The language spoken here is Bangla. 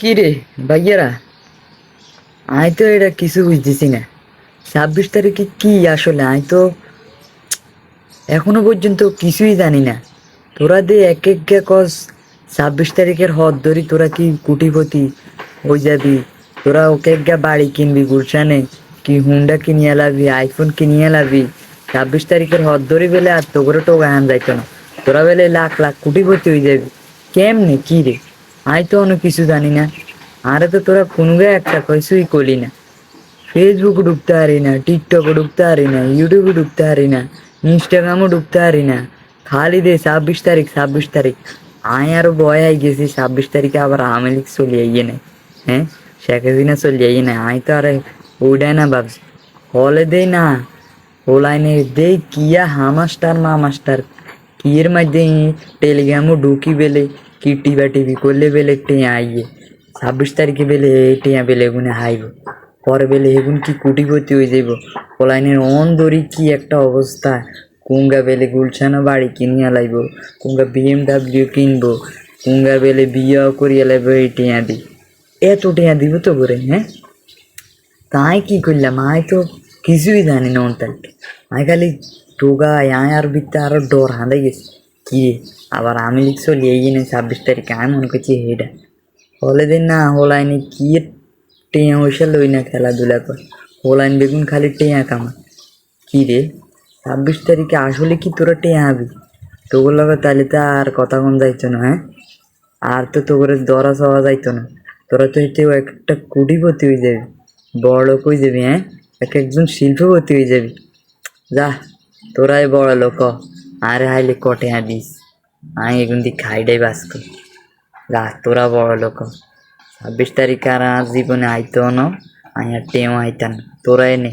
কি রে ভাইয়ারা? আই তো এটা কিছু বুঝতেছি না। ছাব্বিশ তারিখে কি আসলে? আই তো এখনও পর্যন্ত কিছুই জানি না। তোরা দে এক এক কস, ছাব্বিশ তারিখের হদ ধরি তোরা কি কুটিপতি হয়ে যাবি? তোরা ওকে এক বাড়ি কিনবি, গুলশানে কি হুন্ডা কিনিয়ে লাবি, আইফোন কিনিয়ে লাবি? ছাব্বিশ তারিখের হদ ধরি বেলে আর তো করে টোকা যাইতো না। তোরা বেলে লাখ লাখ কুটিপতি হয়ে যাবি। কেমনে? কি রে? আই তো অনেক কিছু জানি না। আরে তো তোরা কোনো একটা কিছুই করলি না। ফেসবুক ঢুকতে পারি না টিকটকে ঢুকতে পারি না ইউটিউবে ঢুকতে পারি না ইনস্টাগ্রামও ঢুকতে পারি না। খালি দে ছাব্বিশ তারিখ ছাব্বিশ তারিখ। আয় আরও বয় আই গেছি, ছাব্বিশ তারিখে আবার আওয়ামী লীগ চলে আইয়ে নাই। হ্যাঁ? শেখ হাসিনা চলে আইয়ে নাই। আয় তো আরে ওইটাই না ভাবছি। হলে দেই না। ও লাইনে দেই কিয়া হামাস্টার মা কিয়ের মধ্যে টেলিগ্রামও ঢুকি বেলে কি টিভা টিভি করলে বেলে টেয়া আইয়ে ছাব্বিশ তারিখে বেলে টেয়া বেলে এগুনে হাইব পরে বেলে এগুন কি কুটিপতি হয়ে যাইব ওলাইনের অন দড়ি কি একটা অবস্থা কুঙ্গা বেলে গুলছানো বাড়ি কিনিয়া লাইব কুঙ্গা বিএমডাব্লিউ কিনবো কুঙ্গা বেলে বিয়ে করিয়া লাইব এই টেয়া দি এত টেয়া দিব তো করে হ্যাঁ তাই কি করলাম আয় তো কিছুই জানি না ওন আয় খালি টোগায় আয় আর বিতে আরও ডর হাঁদে গেছে। কি আবার আমি লিখ চলি এই না ছাব্বিশ তারিখে, আমি মনে করছি হেডা হলে দিন না, হোলাইনে কি টেয়া হইসা লই না খেলাধুলা কর। হোলাইন বেগুন খালি টেয়া কামা কি রে? ছাব্বিশ তারিখে আসলে কি তোরা টেয়া হবি? তোগুলো লগে তাহলে তো আর কথা কম যাইতো না হ্যাঁ? আর তো তোরে দরা সওয়া যাইতো না। তোরা তো এতে একটা কুটিপতি হয়ে যাবি বড় হয়ে যাবি হ্যাঁ? এক একজন শিল্পপতি হয়ে যাবি। যা, তোরাই বড় লোক। আরে হাইলে কটে দিস আমি এগুন দিয়ে খাইডাই বাঁচত যা, তোরা বড় লোক। ছাব্বিশ তারিখ আর জীবনে আইতো ন আমি আর টেও আইতাম তোরাই নে